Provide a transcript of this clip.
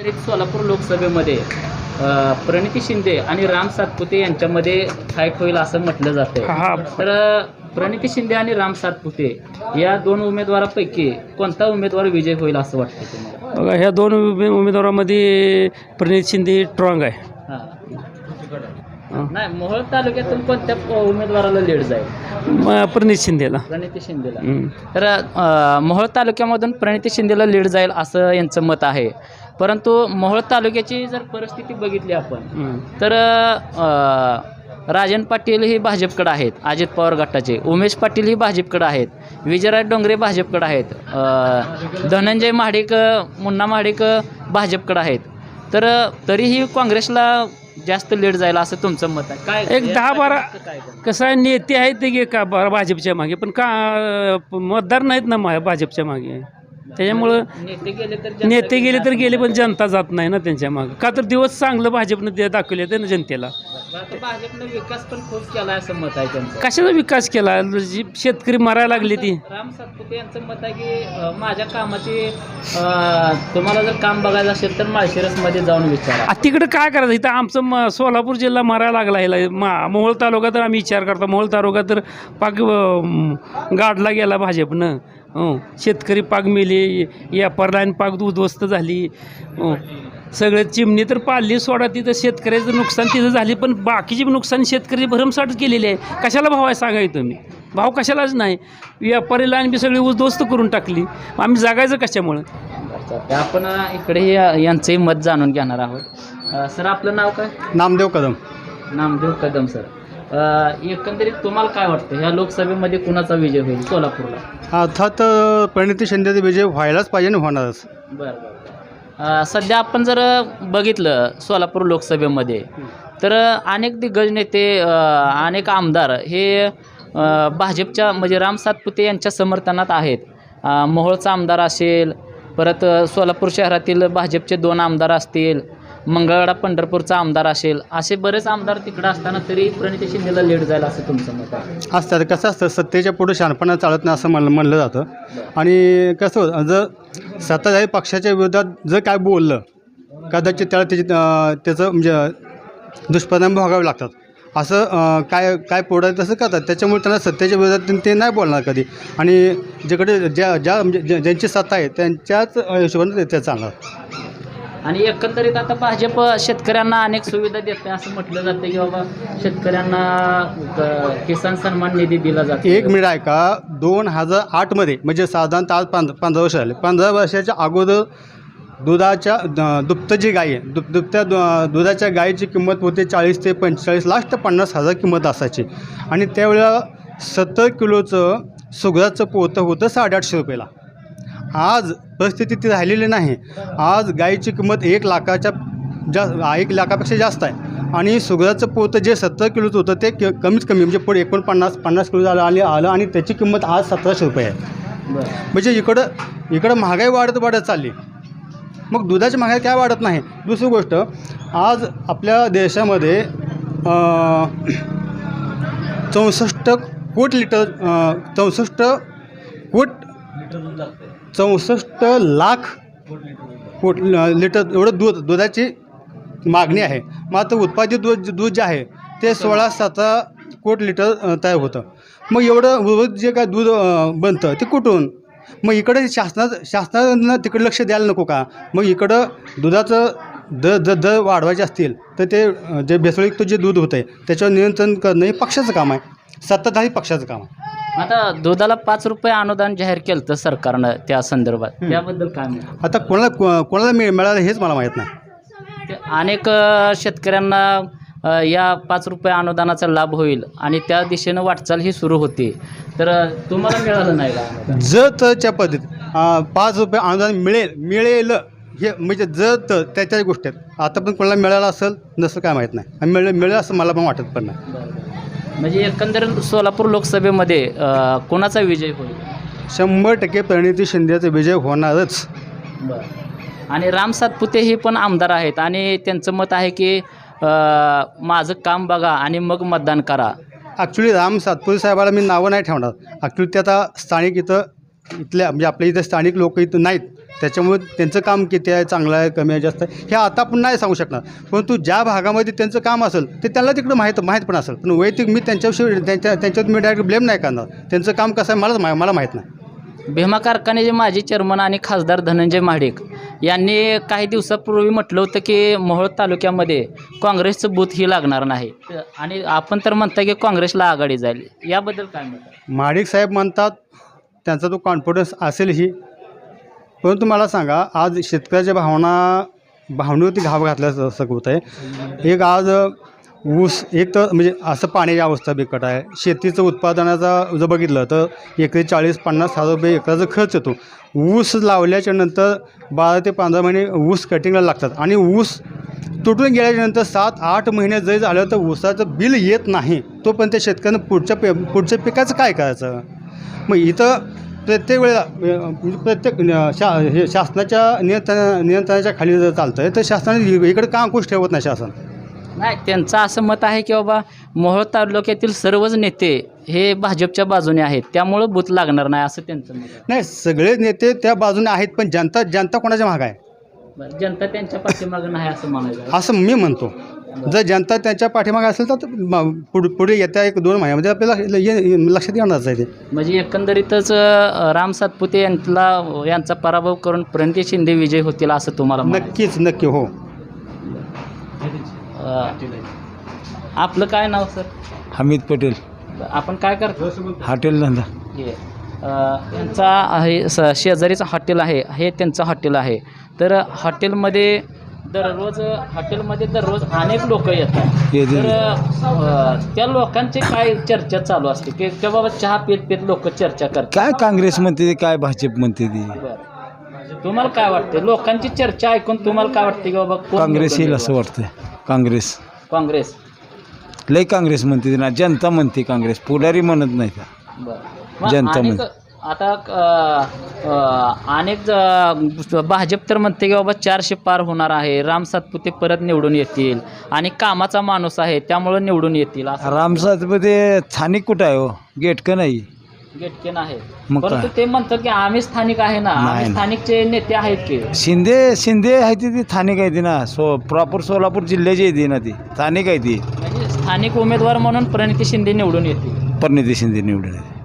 सोलापूर लोकसभेमध्ये प्रणिती शिंदे आणि राम सातपुते यांच्यामध्ये फाईट होईल असं म्हटलं जातंय. हा तर प्रणिती शिंदे आणि राम सातपुते या दोन उमेदवारापैकी कोणता उमेदवार विजय होईल असं वाटतं तुम्हाला? बघा ह्या दोन उमे उमेदवारामध्ये प्रणित शिंदे स्ट्रॉंग आहे. नाही मोहोळ तालुक्यातून कोणत्या उमेदवाराला लीड जाईल? प्रणित शिंदेला. प्रणिती शिंदेला. तर मोहोळ तालुक्यामधून प्रणिती शिंदेला लीड जाईल असं यांचं मत आहे. परंतु मोहोळ तालुक्याची जर परिस्थिती बघितली आपण. तर राजन पाटील ही भाजपकडे आहेत अजित पवार गटाचे. उमेश पाटील ही भाजपकडे आहेत. विजयराज डोंगरे भाजपकडे आहेत. धनंजय महाडिक मुन्ना महाडिक भाजपकडे आहेत. तर तरीही काँग्रेसला जास्त लीड जाईल असं तुमचं मत आहे? काय एक दहा बारा-? कसं आहे नेते आहेत ते की भाजपच्या मागे पण का मतदार नाहीत ना भाजपच्या मागे. त्याच्यामुळं नेते गेले तर नेते गेले तर गेले पण जनता जात नाही ना त्यांच्या मागे. का तर दिवस चांगलं भाजपनं ते दाखवले ते ना जनतेला. भाजपनं विकास पण खूप केला असं मत आहे त्यांचं. कशाचा विकास केला? जी शेतकरी मरायला लागली ती. राम सातपुते यांचं मत आहे की अं, माझ्या कामाची अं, तुम्हाला जर काम बघायचं असेल तर माळशिरसमध्ये जाऊन विचारा. आ, तिकडं काय करायचं? इथं आमचं म सोलापूर जिल्हा मरायला लागला ह्याला मा मोहोळ तालुका तर आम्ही विचार करतो. मोहोळ तालुका तर पाक अं, गाडला गेला भाजपनं. शेतकरी पाक मेले व्यापार लाईन पाक उद्ध्वस्त झाली. हो सगळे चिमणी तर पाळली सोडा तिथं शेतकऱ्याचं नुकसान तिथं झाली पण बाकीची नुकसान शेतकरी भरमसाठ केलेली आहे. कशाला भाव आहे सांगा तुम्ही भाव कशालाच नाही. व्यापारी लाईन बी सगळी उद्ध्वस्त करून टाकली. आम्ही जगायचं कशामुळं? आपण इकडे या- यांचंही मत जाणून घेणार आहोत. सर आपलं नाव काय? नामदेव कदम. नामदेव कदम सर. एकंदरीत तुम्हाला काय वाटतं? ह्या लोकसभेमध्ये कुणाचा विजय होईल? सोलापूरला. अर्थात प्रणिती शिंदेचा विजय व्हायलाच पाहिजे आणि होणारच. बरं बरं सध्या आपण जर बघितलं सोलापूर लोकसभेमध्ये तर अनेक दिग्गज नेते अनेक आमदार हे भाजपच्या म्हणजे राम सातपुते यांच्या समर्थनात आहेत. मोहोळचा आमदार असेल परत सोलापूर शहरातील भाजपचे दोन आमदार असतील मंगळवाडा पंढरपूरचा आमदार असेल असे बरेच आमदार तिकडं असताना तरी प्रणिती शिंदेला लेट जाईल असं तुमचं मत आहे? असतात कसं असतं सत्तेच्या पुढे शहाणपणा चालत नाही असं म्हणलं म्हणलं जातं. आणि कसं होतं जर सत्ताधारी पक्षाच्या विरोधात जर काय बोललं कदाचित त्याला त्याची त्याचं म्हणजे दुष्परिणाम भोगावे लागतात. असं अ, काय काय पोडा तसं करतात. त्याच्यामुळे त्यांना सत्तेच्या विरोधात ते- ते नाही बोलणार कधी. आणि जिकडे ज्या ज्या म्हणजे ज्या- ज्यांची सत्ता आहे त्यांच्याच हिशोबाने ते- ते चालणार. आणि एकंदरीत आता भाजप शेतकऱ्यांना अनेक सुविधा देते असं म्हटलं जातं की बाबा शेतकऱ्यांना किसान सन्मान निधी दिला जातो. एक मिनिट आहे का दोन हजार आठमध्ये म्हणजे साधारणतः आज पंधरा पंधरा वर्ष झाले. पंधरा वर्षाच्या अगोदर दुधाच्या द- दुभतं जी गाय आहे दुप दुभत्या दु- दुधाच्या गायीची किंमत होते चाळीस ते पंचेचाळीस लास्ट पन्नास हजार किंमत असायची. आणि त्यावेळेला सत्तर किलोचं सुगराचं पोतं होतं साडेआठशे रुपयाला. आज परिस्थिती ती राहिलेली नाही. आज गायीची किंमत एक लाखाच्या जा एक लाखापेक्षा जास्त आहे. आणि सुगराचं पोतं जे सत्तर किलोचं होतं ते क- कमीत कमी म्हणजे पुढे एकोणपन्नास पन्नास किलो झालं आले आलं आणि त्याची किंमत आज सतराशे रुपये आहे. बरं म्हणजे इकडं इकडं महागाई वाढत वाढत चालली. मग दुधाची महागाई काय वाढत नाही? दुसरी गोष्ट आज आपल्या देशामध्ये चौसष्ट कोट लिटर चौसष्ट कोट चौसष्ट लाख कोट लिटर एवढं दूध दुधाची मागणी आहे. मात्र उत्पादित दूध दूध जे आहे ते सोळा सतरा कोट लिटर तयार होतं. मग एवढं जे काय दूध बनतं ते कुठून? मग इकडे शासना शासनानं तिकडे लक्ष द्यायला नको का? मग इकडं दुधाचं दर दर दर वाढवायचे असतील तर ते जे भेसळयुक्त जे दूध होतं आहे त्याच्यावर नियंत्रण करणं हे पक्षाचं काम आहे. सत्ताधारी पक्षाचं काम आहे. आता दुधाला पाच रुपये अनुदान जाहीर केलं तर सरकारनं त्या संदर्भात. त्याबद्दल काय म्हणतो आता कोणाला को- कोणाला मिळ मिळालं हेच मला माहीत नाही. ते अनेक अ, शेतकऱ्यांना अ, या पाच रुपये अनुदानाचा लाभ होईल आणि त्या दिशेनं वाटचाल ही सुरू होती. तर अ, तुम्हाला मिळालं नाही का? अनुदान? जर तरच्या पद्धतीत अं, पाच रुपये अनुदान मिळेल मिळेल हे म्हणजे जर तर त्याच्या गोष्टी आहेत. आता पण कोणाला मिळालं असेल नसं काय माहीत नाही. आणि मिळेल मिळेल असं मला पण वाटत पण नाही. म्हणजे एकंदरीत सोलापूर लोकसभेमध्ये अ, कोणाचा विजय होईल? शंभर टक्के प्रणिती शिंदेचा विजय होणारच. बरं. आणि राम सातपुते हे पण आमदार आहेत आणि त्यांचं मत आहे की अ, माझं काम बघा आणि मग मतदान करा. ॲक्च्युली राम सातपुते साहेबाला मी नावं नाही ठेवणार. ॲक्च्युली ते आता स्थानिक इथं इथल्या म्हणजे आपल्या इथं स्थानिक लोक इथं नाहीत. त्याच्यामुळे त्यांचं काम किती आहे चांगलं आहे कमी आहे जास्त आहे हे आता आपण नाही सांगू शकणार. परंतु ज्या भागामध्ये त्यांचं काम असेल ते त्यांना तिकडं माहीत माहीत पण असेल. पण वैयक्तिक मी त्यांच्याविषयी त्यांच्या त्यांच्यावर मी डायरेक्ट ब्लेम नाही करणार. त्यांचं काम कसं आहे मलाच मा मला माहीत नाही. भीमा कारखान्याचे माजी चेअरमन आणि खासदार धनंजय महाडिक यांनी काही दिवसापूर्वी म्हटलं होतं की मोहोळ तालुक्यामध्ये काँग्रेसचं बूथ ही लागणार नाही. आणि आपण तर म्हणता की काँग्रेसला आघाडी जाईल. याबद्दल काय म्हणतात महाडिक साहेब म्हणतात त्यांचा तो कॉन्फिडन्स असेलही परंतु मला सांगा आज शेतकऱ्याच्या भावना भावनेवरती घाव घातल्यासारखं होत आहे. एक आज ऊस एक तर म्हणजे असं पाण्याची अवस्था बिकट आहे. शेतीचं उत्पादनाचा जर बघितलं तर एकरी चाळीस पन्नास हजार रुपये एकराचा खर्च येतो. ऊस लावल्याच्या नंतर बारा ते पंधरा महिने ऊस कटिंगला लागतात. आणि ऊस तुटून गेल्याच्यानंतर सात आठ महिने जरी झालं तर ऊसाचं बिल येत नाही. तोपर्यंत शेतकऱ्यानं पुढच्या पे पुढच्या पिकाचं काय करायचं? मग इथं प्रत्येक वेळेला म्हणजे प्रत्येक शा हे शासनाच्या नियंत्रण नियंत्रणाच्या खाली जर चालतं आहे तर शासनाने इकडे का अंकुश ठेवत नाही शासन? नाही त्यांचं असं मत आहे की बाबा मोहोळ तालुक्यातील सर्वच नेते हे भाजपच्या बाजूने आहेत त्यामुळं बूथ लागणार नाही असं त्यांचं मत आहे. नाही सगळे नेते त्या बाजूने आहेत पण जनता जनता कोणाच्या मागं आहे? बरं, जनता त्यांच्या पाठीमागं नाही असं म्हणायचं. असं मी म्हणतो. जर जनता त्यांच्या पाठीमागे असेल तर म- पुढे पुढे येत्या एक दोन महिन्यामध्ये आपल्याला लक्षात येणारच आहे ते. म्हणजे एकंदरीतच अ, राम सातपुते यांना यांचा पराभव करून प्रणिती शिंदे विजय होतील असं तुम्हाला म्हणायचं. नक्कीच नक्की हो. अ, आपलं काय नाव सर? हमीद पटेल. आपण काय करतो? हॉटेल धंदा. हे यांचा आहे स- शेजारीचं हॉटेल आहे हे त्यांचं हॉटेल आहे. तर हॉटेलमध्ये दररोज हॉटेलमध्ये दररोज अनेक लोक येतात. तर त्या लोकांची काय चर्चा चालू असते? की त्या बाबा चहा पित पित लोक चर्चा करतात. काय काँग्रेस म्हणते ते काय भाजप म्हणते ती. तुम्हाला काय वाटते? लोकांची चर्चा ऐकून तुम्हाला काय वाटते की बाबा कोण काँग्रेस येईल असं? वाटतं काँग्रेस. काँग्रेस. लय काँग्रेस म्हणते ती ना जनता म्हणते काँग्रेस. पुढारी म्हणत नाही का? बरं. जनता अनेक- म्हण- आता अनेक भाजप तर म्हणते की बाबा चारशे पार होणार आहे. राम सातपुते परत निवडून येतील. आणि कामाचा माणूस आहे त्यामुळं निवडून येतील असं रामसाहेबमध्ये स्थानिक कुठं आहे हो? गेटकं नाही. गेटकेन आहे मग परंतु? ते म्हणतात की आम्ही स्थानिक आहे ना आम्ही नाही. स्थानिकचे नेते आहेत की. शिंदे शिंदे आहे ती ती स्थानिक आहे ती ना. सो प्रॉपर सोलापूर जिल्ह्याची आहे ती ना ती. स्थानिक आहे ती. म्हणजे स्थानिक उमेदवार म्हणून प्रणिती शिंदे निवडून येतील. परिणिती शिंदे निवडून आहे